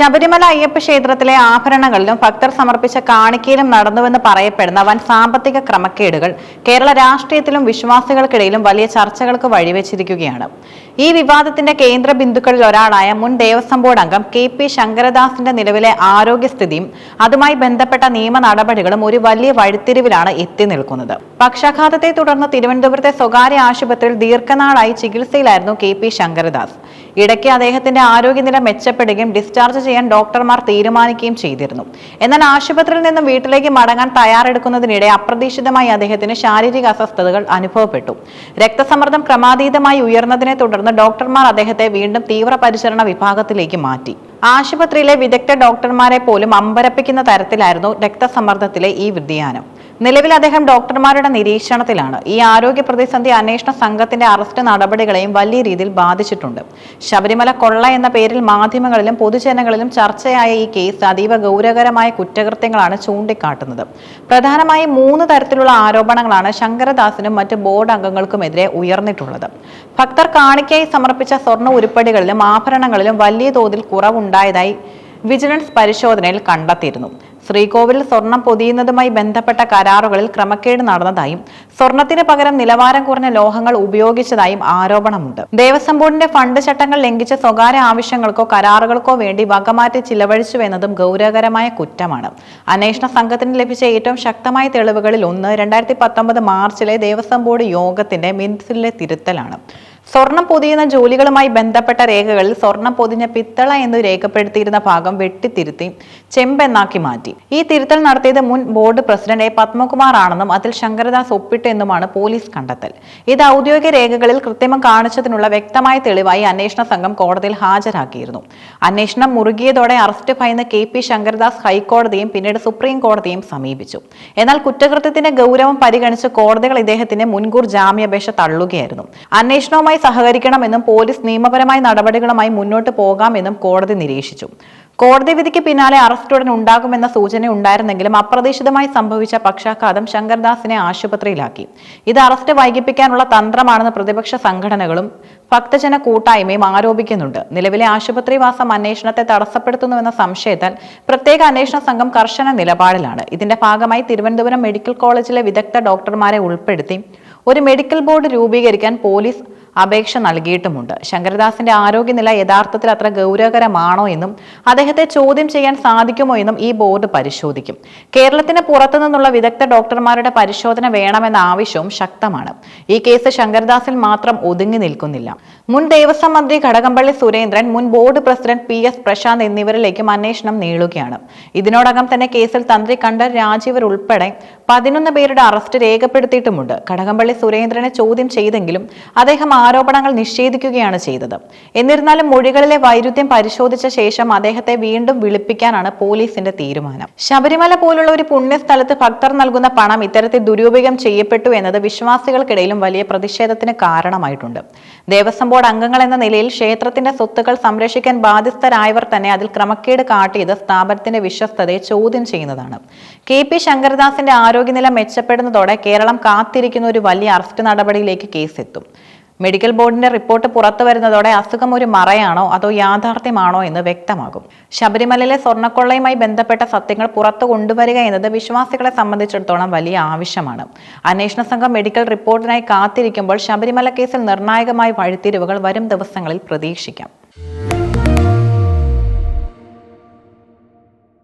ശബരിമല അയ്യപ്പ ക്ഷേത്രത്തിലെ ആഭരണങ്ങളിലും ഭക്തർ സമർപ്പിച്ച കാണിക്കയിലും നടന്നുവെന്ന് പറയപ്പെടുന്ന വൻ സാമ്പത്തിക ക്രമക്കേടുകൾ കേരള രാഷ്ട്രീയത്തിലും വിശ്വാസികൾക്കിടയിലും വലിയ ചർച്ചകൾക്ക് വഴിവെച്ചിരിക്കുകയാണ്. ഈ വിവാദത്തിന്റെ കേന്ദ്ര ബിന്ദുക്കളിൽ ഒരാളായ മുൻ ദേവസ്വം ബോർഡ് അംഗം കെ പി ശങ്കരദാസിന്റെ നിലവിലെ ആരോഗ്യസ്ഥിതിയും അതുമായി ബന്ധപ്പെട്ട നിയമ നടപടികളും ഒരു വലിയ വഴിത്തിരിവിലാണ് എത്തി നിൽക്കുന്നത്. പക്ഷാഘാതത്തെ തുടർന്ന് തിരുവനന്തപുരത്തെ സ്വകാര്യ ആശുപത്രിയിൽ ദീർഘനാളായി ചികിത്സയിലായിരുന്നു കെ പി ശങ്കരദാസ്. ഇടയ്ക്ക് അദ്ദേഹത്തിന്റെ ആരോഗ്യനില മെച്ചപ്പെടുകയും ഡിസ്ചാർജ് ചെയ്യാൻ ഡോക്ടർമാർ തീരുമാനിക്കുകയും ചെയ്തിരുന്നു. എന്നാൽ ആശുപത്രിയിൽ നിന്നും വീട്ടിലേക്ക് മടങ്ങാൻ തയ്യാറെടുക്കുന്നതിനിടെ അപ്രതീക്ഷിതമായി അദ്ദേഹത്തിന് ശാരീരിക അസ്വസ്ഥതകൾ അനുഭവപ്പെട്ടു. രക്തസമ്മർദ്ദം ക്രമാതീതമായി ഉയർന്നതിനെ തുടർന്ന് ഡോക്ടർമാർ അദ്ദേഹത്തെ വീണ്ടും തീവ്രപരിചരണ വിഭാഗത്തിലേക്ക് മാറ്റി. ആശുപത്രിയിലെ വിദഗ്ധ ഡോക്ടർമാരെ പോലും അമ്പരപ്പിക്കുന്ന തരത്തിലായിരുന്നു രക്തസമ്മർദ്ദത്തിലെ ഈ വ്യതിയാനം. നിലവിൽ അദ്ദേഹം ഡോക്ടർമാരുടെ നിരീക്ഷണത്തിലാണ്. ഈ ആരോഗ്യ പ്രതിസന്ധി അന്വേഷണ സംഘത്തിന്റെ അറസ്റ്റ് നടപടികളെയും വലിയ രീതിയിൽ ബാധിച്ചിട്ടുണ്ട്. ശബരിമല കൊള്ള എന്ന പേരിൽ മാധ്യമങ്ങളിലും പൊതുജനങ്ങളിലും ചർച്ചയായ ഈ കേസ് അതീവ ഗൗരവകരമായ കുറ്റകൃത്യങ്ങളാണ് ചൂണ്ടിക്കാട്ടുന്നത്. പ്രധാനമായും മൂന്ന് തരത്തിലുള്ള ആരോപണങ്ങളാണ് ശങ്കരദാസിനും മറ്റ് ബോർഡ് അംഗങ്ങൾക്കുമെതിരെ ഉയർന്നിട്ടുള്ളത്. ഭക്തർ കാണിക്കയായി സമർപ്പിച്ച സ്വർണ ഉരുപ്പടികളിലും ആഭരണങ്ങളിലും വലിയ തോതിൽ കുറവുണ്ടായതായി വിജിലൻസ് പരിശോധനയിൽ കണ്ടെത്തിയിരുന്നു. ശ്രീകോവിലിൽ സ്വർണം പൊതിയുന്നതുമായി ബന്ധപ്പെട്ട കരാറുകളിൽ ക്രമക്കേട് നടന്നതായും സ്വർണത്തിന് പകരം നിലവാരം കുറഞ്ഞ ലോഹങ്ങൾ ഉപയോഗിച്ചതായും ആരോപണമുണ്ട്. ദേവസ്വം ബോർഡിന്റെ ഫണ്ട് ചട്ടങ്ങൾ ലംഘിച്ച സ്വകാര്യ ആവശ്യങ്ങൾക്കോ കരാറുകൾക്കോ വേണ്ടി വകമാറ്റി ചിലവഴിച്ചുവെന്നതും ഗൗരവകരമായ കുറ്റമാണ്. അന്വേഷണ സംഘത്തിന് ലഭിച്ച ഏറ്റവും ശക്തമായ തെളിവുകളിൽ ഒന്ന് രണ്ടായിരത്തി പത്തൊമ്പത് മാർച്ചിലെ ദേവസ്വം ബോർഡ് യോഗത്തിന്റെ മിനിറ്റ്സിലെ തിരുത്തലാണ്. സ്വർണം പൊതിയുന്ന ജോലികളുമായി ബന്ധപ്പെട്ട രേഖകളിൽ സ്വർണം പൊതിഞ്ഞ പിത്തള എന്ന് രേഖപ്പെടുത്തിയിരുന്ന ഭാഗം വെട്ടിത്തിരുത്തി ചെമ്പെന്നാക്കി മാറ്റി. ഈ തിരുത്തൽ നടത്തിയത് മുൻ ബോർഡ് പ്രസിഡന്റ് എ. പത്മകുമാർ ആണെന്നും അതിൽ ശങ്കരദാസ് ഒപ്പിട്ടെന്നുമാണ് പോലീസ് കണ്ടെത്തൽ. ഇത് ഔദ്യോഗിക രേഖകളിൽ കൃത്രിമം കാണിച്ചതിനുള്ള വ്യക്തമായ തെളിവായി അന്വേഷണ സംഘം കോടതിയിൽ ഹാജരാക്കിയിരുന്നു. അന്വേഷണം മുറുകിയതോടെ അറസ്റ്റ് ഭയന്ന് കെ. പി. ശങ്കരദാസ് ഹൈക്കോടതിയും പിന്നീട് സുപ്രീം കോടതിയും സമീപിച്ചു. എന്നാൽ കുറ്റകൃത്യത്തിന്റെ ഗൗരവം പരിഗണിച്ച് കോടതികൾ ഇദ്ദേഹത്തിന്റെ മുൻകൂർ ജാമ്യാപേക്ഷ തള്ളുകയായിരുന്നു. അന്വേഷണവുമായി സഹകരിക്കണമെന്നും പോലീസ് നിയമപരമായ നടപടികളുമായി മുന്നോട്ട് പോകാമെന്നും കോടതി നിരീക്ഷിച്ചു. കോടതി വിധിക്ക് പിന്നാലെ അറസ്റ്റ് ഉടൻ ഉണ്ടാകുമെന്ന സൂചന ഉണ്ടായിരുന്നെങ്കിലും അപ്രതീക്ഷിതമായി സംഭവിച്ച പക്ഷാഘാതം ശങ്കർദാസിനെ ആശുപത്രിയിലാക്കി. ഇത് അറസ്റ്റ് വൈകിപ്പിക്കാനുള്ള തന്ത്രമാണെന്ന് പ്രതിപക്ഷ സംഘടനകളും ഭക്തജന കൂട്ടായ്മയും ആരോപിക്കുന്നുണ്ട്. നിലവിലെ ആശുപത്രിവാസം അന്വേഷണത്തെ തടസ്സപ്പെടുത്തുന്നുവെന്ന സംശയത്താൽ പ്രത്യേക അന്വേഷണ സംഘം കർശന നിലപാടിലാണ്. ഇതിന്റെ ഭാഗമായി തിരുവനന്തപുരം മെഡിക്കൽ കോളേജിലെ വിദഗ്ധ ഡോക്ടർമാരെ ഉൾപ്പെടുത്തി ഒരു മെഡിക്കൽ ബോർഡ് രൂപീകരിക്കാൻ പോലീസ് അപേക്ഷ നൽകിയിട്ടുമുണ്ട്. ശങ്കരദാസിന്റെ ആരോഗ്യനില യഥാർത്ഥത്തിൽ അത്ര ഗൗരവകരമാണോ എന്നും അദ്ദേഹത്തെ ചോദ്യം ചെയ്യാൻ സാധിക്കുമോ എന്നും ഈ ബോർഡ് പരിശോധിക്കും. കേരളത്തിന് പുറത്തു നിന്നുള്ള വിദഗ്ധ ഡോക്ടർമാരുടെ പരിശോധന വേണമെന്ന ആവശ്യവും ശക്തമാണ്. ഈ കേസ് ശങ്കരദാസിൽ മാത്രം ഒതുങ്ങി നിൽക്കുന്നില്ല. മുൻ ദേവസ്വം മന്ത്രി കടകംപള്ളി സുരേന്ദ്രൻ മുൻ board president P S Prasanth എന്നിവരിലേക്കും അന്വേഷണം നീളുകയാണ്. ഇതിനോടകം തന്നെ കേസിൽ തന്ത്രി കണ്ഠർ രാജീവർ ഉൾപ്പെടെ പതിനൊന്ന് പേരുടെ അറസ്റ്റ് രേഖപ്പെടുത്തിയിട്ടുമുണ്ട്. കടകംപള്ളി സുരേന്ദ്രനെ ചോദ്യം ചെയ്തെങ്കിലും അദ്ദേഹം ആരോപണങ്ങൾ നിഷേധിക്കുകയാണ് ചെയ്തത്. എന്നിരുന്നാലും മൊഴികളിലെ വൈരുദ്ധ്യം പരിശോധിച്ച ശേഷം അദ്ദേഹത്തെ വീണ്ടും വിളിപ്പിക്കാനാണ് പോലീസിന്റെ തീരുമാനം. ശബരിമല പോലുള്ള ഒരു പുണ്യസ്ഥലത്ത് ഭക്തർ നൽകുന്ന പണം ഇത്തരത്തിൽ ദുരുപയോഗം ചെയ്യപ്പെട്ടു എന്നത് വിശ്വാസികൾക്കിടയിലും വലിയ പ്രതിഷേധത്തിന് കാരണമായിട്ടുണ്ട്. ദേവസ്വം ബോർഡ് അംഗങ്ങൾ എന്ന നിലയിൽ ക്ഷേത്രത്തിന്റെ സ്വത്തുക്കൾ സംരക്ഷിക്കാൻ ബാധ്യസ്ഥരായവർ തന്നെ അതിൽ ക്രമക്കേട് കാട്ടിയത് സ്ഥാപനത്തിന്റെ വിശ്വസ്തതയെ ചോദ്യം ചെയ്യുന്നതാണ്. കെ പി ശങ്കരദാസിന്റെ ആരോഗ്യനില മെച്ചപ്പെടുന്നതോടെ കേരളം കാത്തിരിക്കുന്ന ഒരു വലിയ അറസ്റ്റ് നടപടിയിലേക്ക് കേസ് എത്തും മെഡിക്കൽ ബോർഡിന്റെ റിപ്പോർട്ട് പുറത്തു വരുന്നതോടെ അസുഖം ഒരു മറയാണോ അതോ യാഥാർത്ഥ്യമാണോ എന്ന് വ്യക്തമാകും. ശബരിമലയിലെ സ്വർണക്കൊള്ളയുമായി ബന്ധപ്പെട്ട സത്യങ്ങൾ പുറത്തു കൊണ്ടുവരിക എന്നത് വിശ്വാസികളെ സംബന്ധിച്ചിടത്തോളം വലിയ ആവശ്യമാണ്. അന്വേഷണ സംഘം മെഡിക്കൽ റിപ്പോർട്ടിനായി കാത്തിരിക്കുമ്പോൾ ശബരിമല കേസിൽ നിർണായകമായ വഴിത്തിരിവുകൾ വരും ദിവസങ്ങളിൽ പ്രതീക്ഷിക്കാം.